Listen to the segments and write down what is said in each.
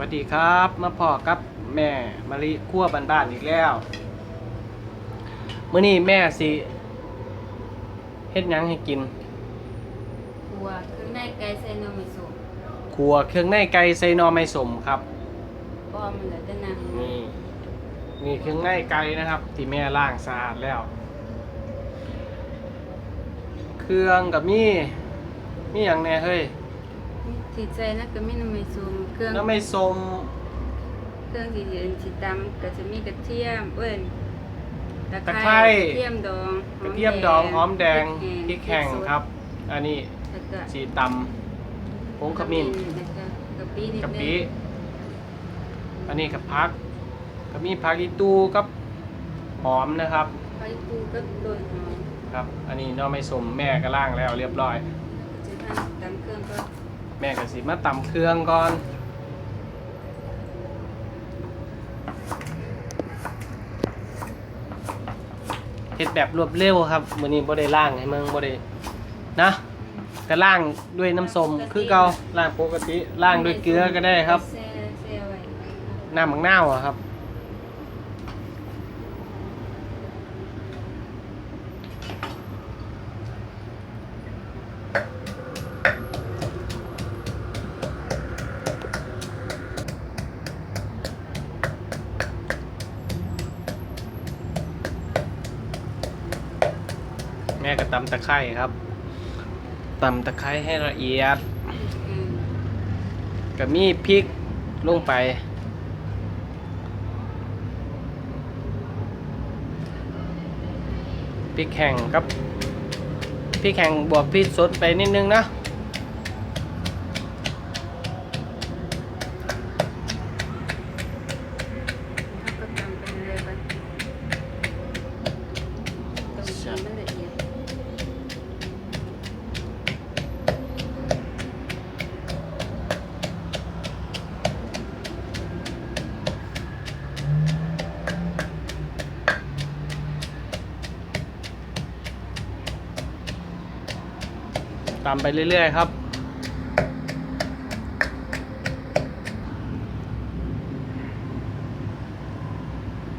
วัสดีครับมาพอกับแม่มาริคั่วบ้านๆอีกแล้วมื้อนี้แม่สิเฮ็ดหยังให้กินหัวเครื่องในไก่ใส่นมไม่สุกครัวเครื่องในไก่ใส่หนอไม้สมครับ ป้อมมันเหลือแต่น้ำนี่นี่เครื่องในไก่นะครับ ที่แม่ล้างสะอาดแล้ว เครื่องกับมีมีอย่างแน่เฮ้ย ที่ใส่นั่นก็มีนมไม่สุกเครื่องน้ำไม้สมเครื่องที่ยืนสิตำก็จะมีกระเทียมเอ้ยตะตะไคไคร้ร้กระเทียมดองกระเทียมดองหอมแดงพริกแห้งสดครับ อันนี้แล้วก็สีตำผงขมิ้นแล้วก็กะปินิดกะนึปิงอันนี้กับพักก็มีพักอีตูกับหอมนะครับ ไปปูก็ต้นหอมครับ อันนี้เนอไม่สมแม่ก็ล่างแล้วเรียบร้อย จะทำตำเครื่องก็ แม่ก็สิมาตำเครื่องก่อนเฮ็ดแบบรวดเร็วครับมื้อนี้บ่ได้ล่างให้มึงบ่ได้นะก็ล่างด้วยน้ำส้มคือเก่าล่างปกติล่างด้วยเกลือก็ได้ครับแช่แช่ไว้น้ำมังนาวอะครับ ม่ก็ตำตะไคร้ครับตำตะไคร้ให้ละเอียดก็มีพริกลงไป พริกแห้งครับ พริกแห้งบวกพริกสดไปนิดนึงนะ ตามไปเรื่อยๆครับ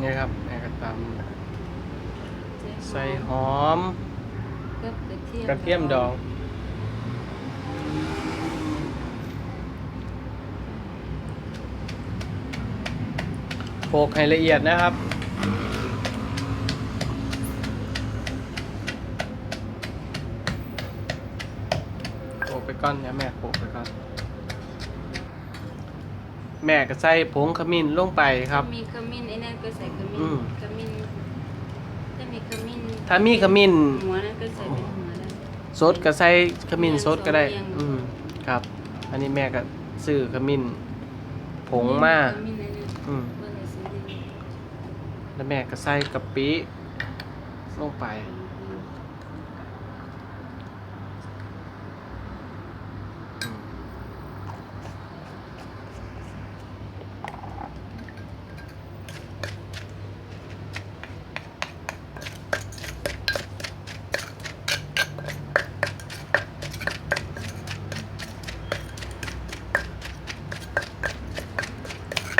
นี่ครับแม่ก็ตำใส่หอมกับกระเทียมกระเทียมดองโขลกให้ละเอียดนะครับ โขลกไปก่อนนะแม่โขลกไปก่อน แม่ก็ใส่ผงขมิ้นลงไปครับ มีขมิ้นไอ้นั่นก็ใส่ขมิ้อืนม ขมิ้นถ้ามีขมิ้นถ้ามีขมิ้นหัวนั่นก็ใส่เป็นหัวได้ สดก็ใส่ขมิ้นสดก็ได้เรียงอืมครับ อันนี้แม่ก็ซื้อขมิ้นผงมาขมิ้นไอ้นั่นอืมบ่ได้ซื้อเลยแล้วแม่ก็ใส่กะปิลงไป อืม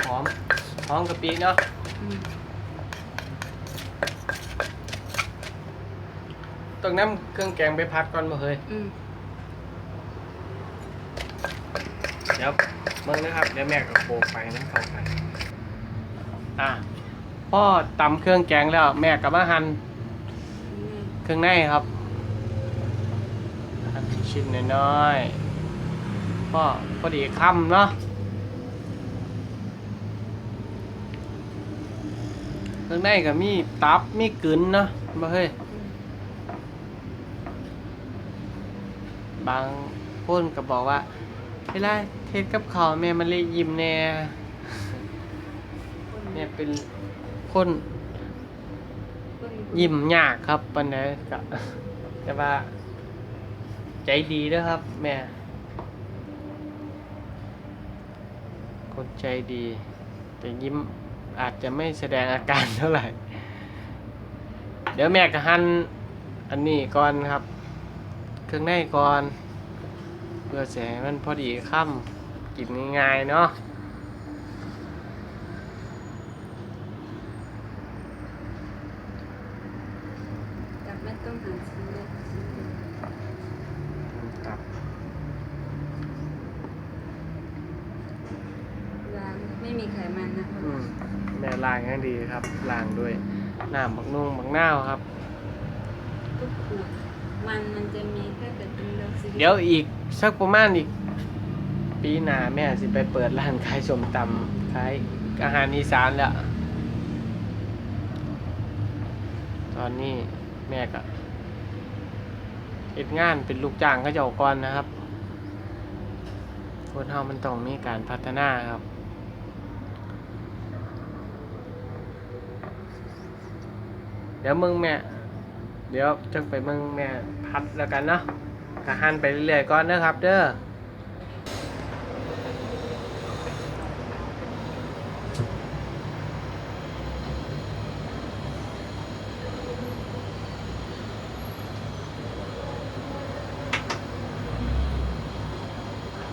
หอมห อมกะปิเนาะอืมต้องนำเครื่องแกงไปพักก่อนบ่เฮ้ยอืมเดี๋ยวมึงนะครับเดี๋ยวแม่ก็โขลกไปน้ำเข้าไปอะพ่อตำเครื่องแกงแล้ว แม่ก็มาหั่นอืมเครื่องในครับหั่นชิ้นน้อยๆพ่อพอดีคำเนาะ เครื่องในก็มีตับมีกึนเนาะบ่เฮ้ยบางคนก็บอกว่าเวลาเทศกับเขาแม่มันเลยยิ้มแน่แม่ยเป็นคนยิ้มยากครับปันนี้ก็แต่ว่า ใจดีเด้อครับ แม่ คนใจดี แต่ยิ้ม อาจจะไม่แสดงอาการเท่าไหร่ เดี๋ยวแม่จะหั่นอันนี้ก่อนครับ เครื่องในก่อน เพื่อแสงมันพอดีค่ำกินง่ายๆเนาะไม่ต้องหาซื้รนไม่มีไขมันนะ แม่ล้างอย่างดีครับล้างด้วยน้ำบักนุ่งบักนาวครับ ทุกขวดมันมันจะมีแค่แต่เป็นเรื่องซีเดี๋ยวอีกสักประมาณอีก ปีหน้าแม่สิไปเปิดร้านขายส้มตำขายอาหารอีสานแล้วตอนนี้แม่ก็เฮ็ดงานเป็นลูกจ้างเขาเจ้าก่อนนะครับคนเฮามันต้องมีการพัฒนาครับ เดี๋ยวมึงแม่ เดี๋ยวจังไปมึงแม่พัดแล้วกันเนาะกะหันไปเรื่อยๆก่อนเด้อครับ เด้อ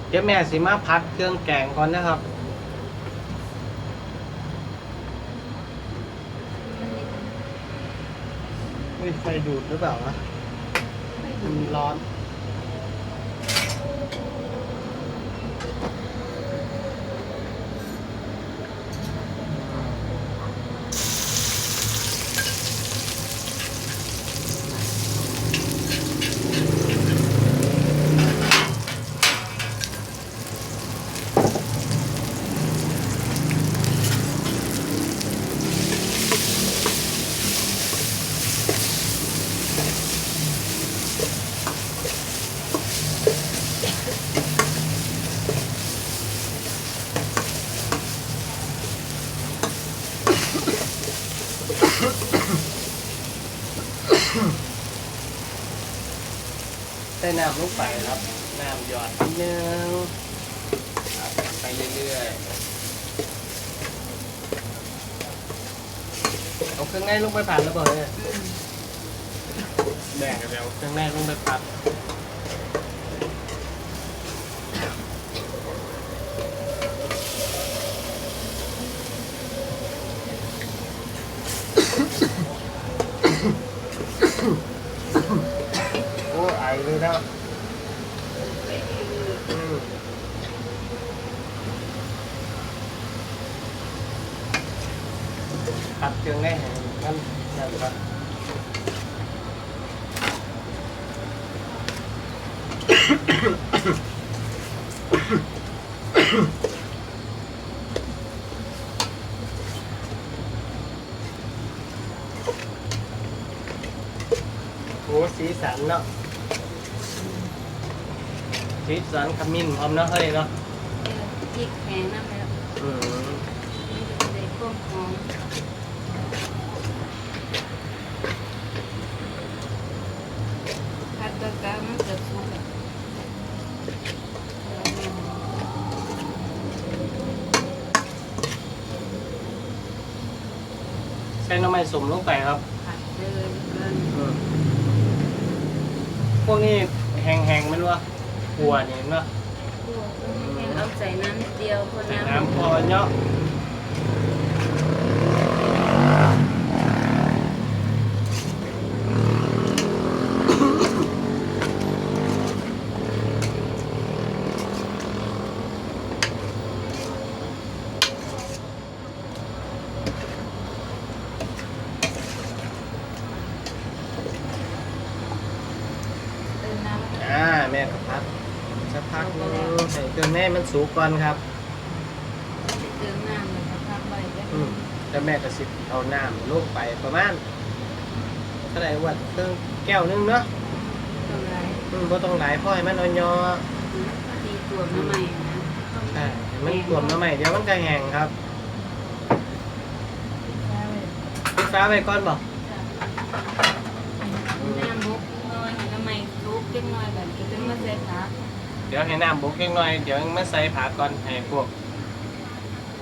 เดี๋ยวแม่สิมาพัดเครื่องแกงก่อนนะครับ ไม่ไฟดูดหรือเปล่าวะมันร้อน น้ำลงไปครับ น้ำหยอดนิดนึงครับไปเรื่อยๆ เอาเครื่องในลงไปผัดแล้วเปล่าเนี่ยแบ่งกันแล้วเครื่องในลงไปผัด โอ้ไอเลยนะอืม ผัดเครื่องในให้มันนั่นครับโอ้สีสันเนาะสีสันขมิ้นพร้อมเนาะเฮ้ยเนาะ พริกแห้งน้ำแล้ว อืม มันจะได้ความหอมผัดตะกะมันเกิดสุกอะ ใส่น้ำมันสมลงไปครับ ผัดเลยเกินอืมพวกนี้แห้งๆมันวะหัวนี่เนาะพวกแห้งเอาใส่น้ำนิดเดียวพอใส่น้ำน้ำพอเนาะเติมน้ำ อ่าแม่ก็พักสักพักนึง ใส่เครื่องแม่มันสุกก่อนครับเติมน้ำแล้วก็พักไว้ได้อืมแล้วแม่ก็สิเอาน้ำลงไปประมาณเท่าไหร่วัดเครื่องแก้วนึงเนาะเท่าไหรอืมบ่ต้องหลายพ่อยมันอ่อนยอตีตัวมาใหม่นะใช่ให้มันกลวมน้ำใหม่เดี๋ยวมันก็แห้งครับปิดฟ้าไปก่อนบ่น้ำมุกน้อยน้ำใหม่ลุกเล็กน้อยแบบจะต้องมาใส่ผัก เดี๋ยวให้น้ำบุกเล็กน้อย เดี๋ยวมาใส่ผักก่อนให้พวก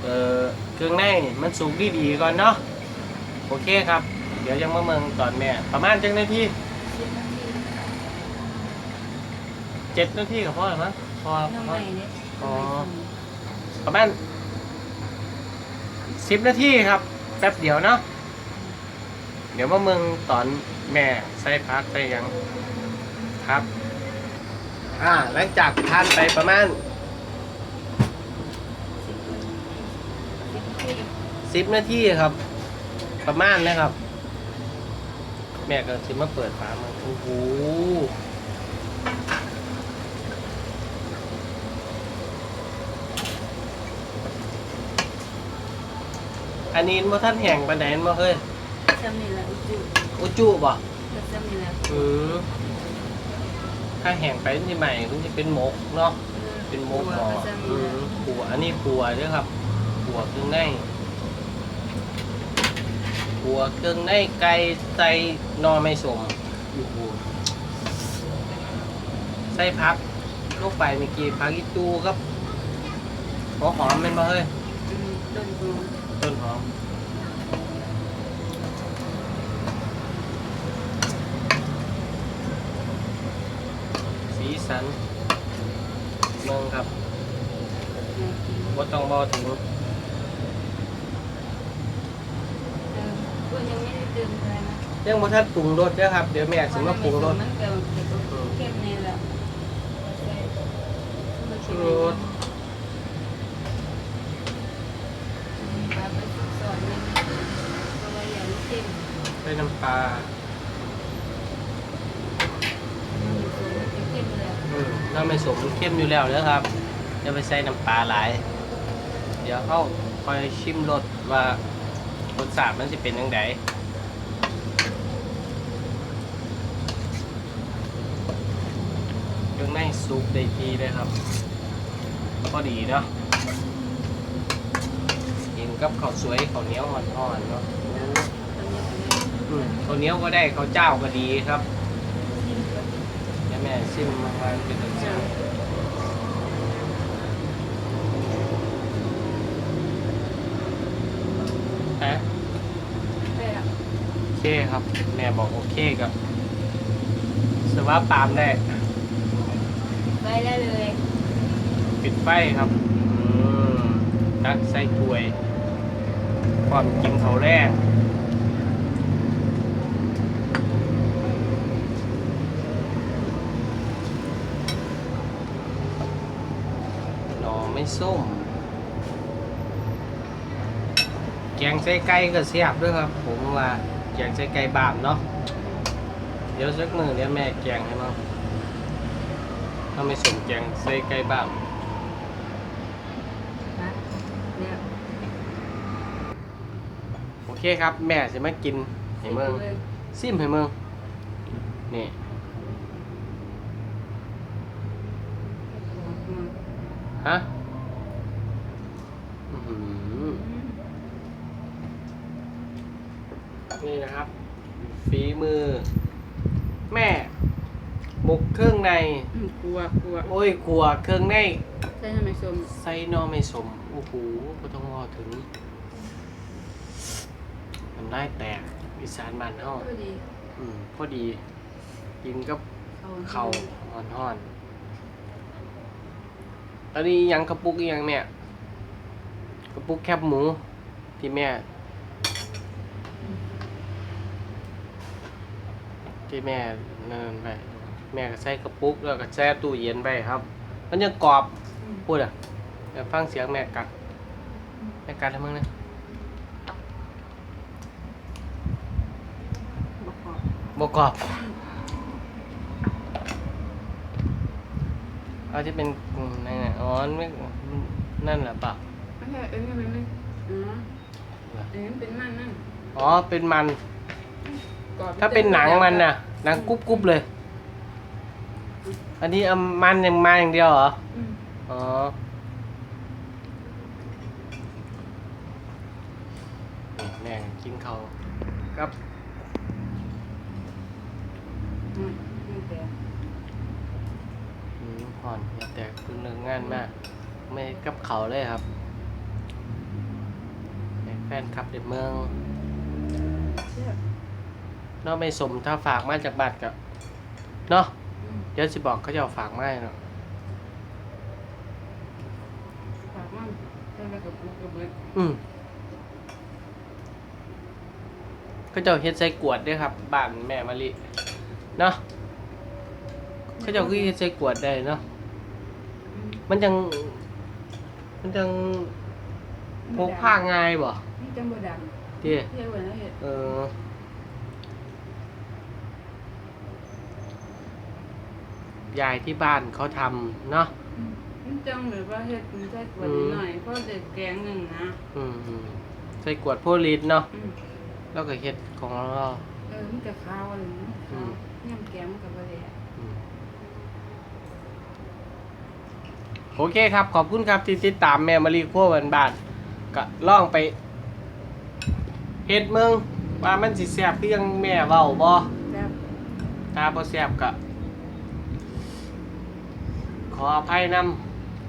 เอ่อเครื่องในมันสุกดีๆก่อนเนาะ โอเคครับ เดี๋ยวยังมาเมืองตอนแม่ ประมาณจังนาทีเจ็ดนาทีก็พอแล้วมั้งพอน้ำพใหอม่เนี่ยอ๋อ ประมาณสิบนาทีครับ แป๊บเดียวเนาะ เดี๋ยวมาเมืองตอนแม่ใส่พักใส่หยัง ครับ อ่าหลังจากทานไปประมาณสทีสิบนาทีครับ ประมาณนะครับ แม่ก็สิมาเปิดฝามันโอ้โหอันนี้มาท่านแห่งปานไหนมาเฮ้ยซ้ำนี่แหละอุจุอุจุบ่ก็ซ้ำนี่แหละอืม ถ้าแห้งไปที่ใหม่มันจะเป็นหมกเนาะเป็นหมกหมอก็ซ้ำอืนี่แหละมขัวอันนี้ขัวเด้วยครับขัวเครื่องในขัวเครื่องในไก่ใส่หนอไม่สมโอ้โหใส่พักลูกไปเมื่อกี้พักอีตูครับหัวหอมเป็นบ่เฮ้ยอืมต้นหอม ต้นหอม สีสันเมืองครับน่ากินว่าต้องบอถึงเออก็ยังไม่ได้เติมอะไรนะเรื่องบ่ทัดปรุงรสเด้อครับ เดี๋ยวแม่สิมาปรุงรสมันก็เผ็ดเข้มนี่แหละใส่มันชูเค็มรสปลาไปสอนนึงเพราะว่าอย่างนี้เค็มใส่น้ำปลา มันสูงมันจะเข้มเลย อืม น้ำไม่สมมันเข้มอยู่แล้วเด้อครับอย่าไปใส่น้ำปลาหลาย เดี๋ยวเขาคอยชิมรสว่ารสชาติมันสิเป็นยังไงเครื่องในซุปได้ทีเลยครับพอดีเนาะกินกับข้าวสวยข้าวเหนียวอ่อนๆเนาะข้าวเหนียวก็ได้ข้าวเจ้าก็ดีครับ แม่ชิมมาว่าเป็นตัวเจ้าฮะได้ละโอเคครับ แม่บอกโอเคกับสวาปามได้ไปได้เลยปิดไฟครับอืมตักใส่ถ้วยความกินเขาแรก หน่อไม่ ส้ม แกงใส่ไก่ก็เสียบด้วยครับ ผมว่าแกงใส่ไก่บาปเนาะ เดี๋ยวสักมือเดี๋ยวแม่แกงให้มั้งถ้าไม่สมแกงใส่ไก่บาปนโอเคครับ แม่จะมากินให้เมืองซิมให้เมืองนี่ฮะ นี่นะครับฝีมือ แม่หมกเครื่องใน อืมกลัวกลัวโอ้ยขัวเครื่องในใช่ทำไมส้มไส้นอไม่สมโอ้โหก็ต้องรอถึงมันได้แตกอีสานบ้านเฮาก็ดีอืมพอดี กินกับเขาเขาห่อนห่อนๆอันนี้ยังกระปุกอีกยังเนี่ย กระปุกแคบหมูที่แม่ ที่แม่เนินไปแม่ก็ใส่กระปุกแล้วก็แช่ตู้เย็นไปครับ มันยังกรอบพูดอะเดี๋ยวฟังเสียงแม่กัดแม่กัดให้มึงนะบกกรอบเอาที่เป็นอืมนั่นน่ะอ๋อนั่นแหละปะ ไม่ใช่เอ็นนี่มันไม่อ๋อเอ็นเป็นมันนั่นอ๋อเป็นมัน กรอบถ้าเป็นหนังมันน่ะ หนังกรุบกรุบเลย อันนี้เอามันอย่างมาอย่างเดียวเหรอ อืมอ๋อนี่แม่กินเขาวครับ อืมนี่แต่อืมผ่อนอย่าแตกคุณเรื่องงานมาก ไม่กับเขาเลยครับให้ แฟนคลับในเมืองเชื่อนอกไม่สมถ้าฝากมาจากบัตรกับเนาะอืมเดี๋ยวสิบอกเขาจะเอาฝากมาให้เนาะฝากมันใส่ไปกับปุกกับเบิดอืมเขาเจะเฮ็ดใส่กวดด้วยครับบ้านแม่มะลิเนาะเขาเจะคือเฮ็ดใส่กวดได้เนาะอืมมันยัง มันยัง พกผ้าง่ายบ่นี่จังบ่ดที่ำเที่ยววันแล้วเฮ็ดเออยายที่บ้านเขาทำเนาะมันจังหรือว่าเฮ็ดมันใส่กวนหน่อยเพราะเด็กแกงหนึ่งนะอืมอืมใส่กวดโพลิสเนาะอืมแล้วก็เฮ็ดของเราเออมันก็ข้าวอะไรนะอืข้าวมย่ำแกงมันก็บ่ได้อืมโอเคครับ ขอบคุณครับที่ติดตามแม่มารีครัววันบาน ก็ล่องไปเฮ็ดเมืองว่ามันสิแซ่บคือยังแม่เว้าบ่แล้วถ้าบ่แซ่บก็ขออภัยน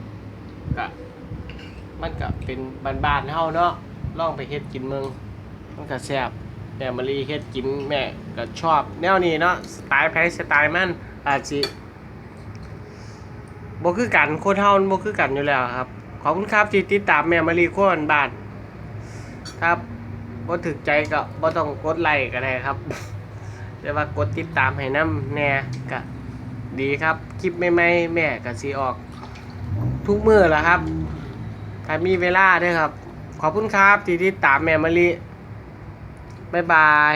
ำก็มันก็เป็นบ้านๆเฮาเนาะลองไปเฮ็ดกินเมืองมันก็แซ่บแม่มารีเฮ็ดกินแม่ก็ชอบ แนวนี้เนาะสไตล์ไผสไตล์มันอาจสิบ่คือกันคนเฮามันบ่คือกันอยู่แล้วครับข อบคุณครับที่ติดตามแม่มารีครัวบ้านครับบ่ถึกใจก็บ่ต้องกดไลค์ก็ได้ครับ แต่ว่ากดติดตามให้น้ำแน่ก็ดีครับ คลิปใหม่ๆแม่ก็สิออก ทุกมือแล้วครับ ถ้ามีเวลาด้วยครับ ขอบคุณครับที่ติดตามแม่มะลิบ๊ายบาย